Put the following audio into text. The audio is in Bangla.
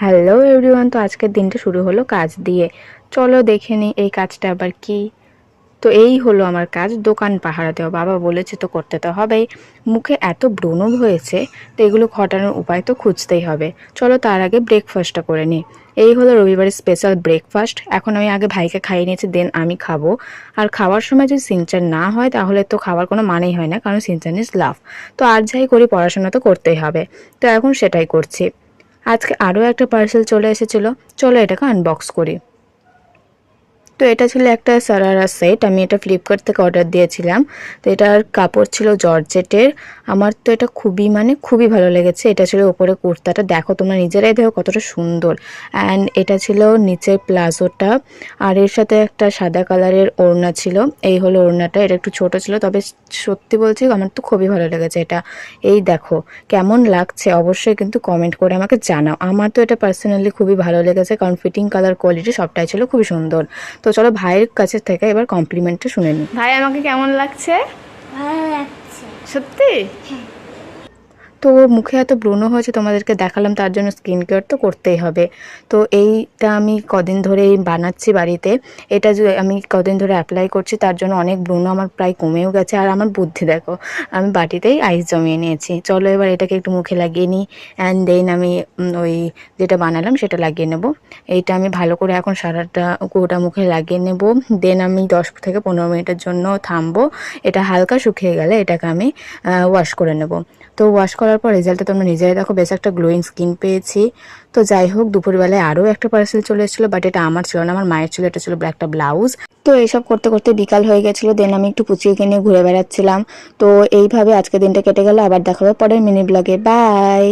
হ্যালো এভরিওয়ান, তো আজকের দিনটা শুরু হলো কাজ দিয়ে। চলো দেখে নিই এই কাজটা আবার কি। তো এই হলো আমার কাজ, দোকান পাহারা দেওয়া। বাবা বলেছে তো করতে তো হবেই। মুখে এত ব্রণ হয়েছে, তো এগুলো ঘটানোর উপায় তো খুঁজতেই হবে। চলো তার আগে ব্রেকফাস্টটা করে নিই। এই হলো রবিবারের স্পেশাল ব্রেকফাস্ট এখন আমি আগে ভাইকে খাইয়ে নিয়েছি দেন আমি খাব। আর খাওয়ার সময় যদি সিনচান না হয়, তাহলে তো খাওয়ার কোনো মানেই হয় না, কারণ সিনচান ইজ লাভ তো আর যাই করি, পড়াশোনা তো করতেই হবে। তো এখন সেটাই করছি। আজকে আরও একটা পার্সেল চলে এসেছিল। চলো এটাকে আনবক্স করি। তো এটা ছিল একটা সারারা সেট আমি এটা ফ্লিপকার্ট থেকে অর্ডার দিয়েছিলাম। তো এটার কাপড় ছিল জর্জেটের। আমার তো এটা খুবই মানে খুবই ভালো লেগেছে। এটা ছিল ওপরে কুর্তাটা। দেখো তোমরা নিজেরাই দেখো কতটা সুন্দর। অ্যান্ড এটা ছিল নিচের প্লাজোটা। আর এর সাথে একটা সাদা কালারের ওড়না ছিল। এই হলো ওড়নাটা। এটা একটু ছোট ছিল, তবে সত্যি বলছি আমার তো খুবই ভালো লেগেছে এটা। এই দেখো, কেমন লাগছে? অবশ্যই কিন্তু কমেন্ট করে আমাকে জানাও। আমার তো এটা পার্সোনালি খুবই ভালো লেগেছে। কারণ ফিটিং কালার কোয়ালিটি সবটাই ছিল খুবই সুন্দর। তো চলো ভাইয়ের কাছে থেকে এবার কমপ্লিমেন্টটা শুনে নিই। ভাই আমাকে কেমন লাগছে? ভালো লাগছে। সত্যি? তো মুখে এত ব্রণ হয়েছে তোমাদেরকে দেখালাম, তার জন্য স্কিন কেয়ার তো করতেই হবে। তো এইটা আমি কদিন ধরে বানাচ্ছি বাড়িতে। এটা যে আমি কদিন ধরে অ্যাপ্লাই করছি, তার জন্য অনেক ব্রণ আমার প্রায় কমেও গেছে। আর আমার বুদ্ধি দেখো, আমি বাটিতেই আইস জমিয়ে নিয়েছি। চলো এবার এটাকে একটু মুখে লাগিয়ে নিই অ্যান্ড দেন আমি ওই যেটা বানালাম সেটা লাগিয়ে নেব। এইটা আমি ভালো করে এখন সারাটা গোটা মুখে লাগিয়ে নেব। দেন আমি দশ থেকে পনেরো মিনিটের জন্য থামবো। এটা হালকা শুকিয়ে গেলে এটাকে আমি ওয়াশ করে নেব। তো ওয়াশ করার পর রেজাল্টটা তোমরা নিজেরাই দেখো বেশ একটা গ্লোয়িং স্কিন পেয়েছি। তো যাই হোক, দুপুরবেলায় আরও একটা পার্সেল চলে এসেছিল বাট এটা আমার ছিল না, আমার মায়ের ছিল, এটা ছিল একটা ব্লাউজ তো এইসব করতে করতে বিকাল হয়ে গেছিল দেন আমি একটু পুচিয়ে কিনে ঘুরে বেড়াচ্ছিলাম। তো এইভাবে আজকে দিনটা কেটে গেল, আবার দেখাবো পরের মিনি ব্লগে বাই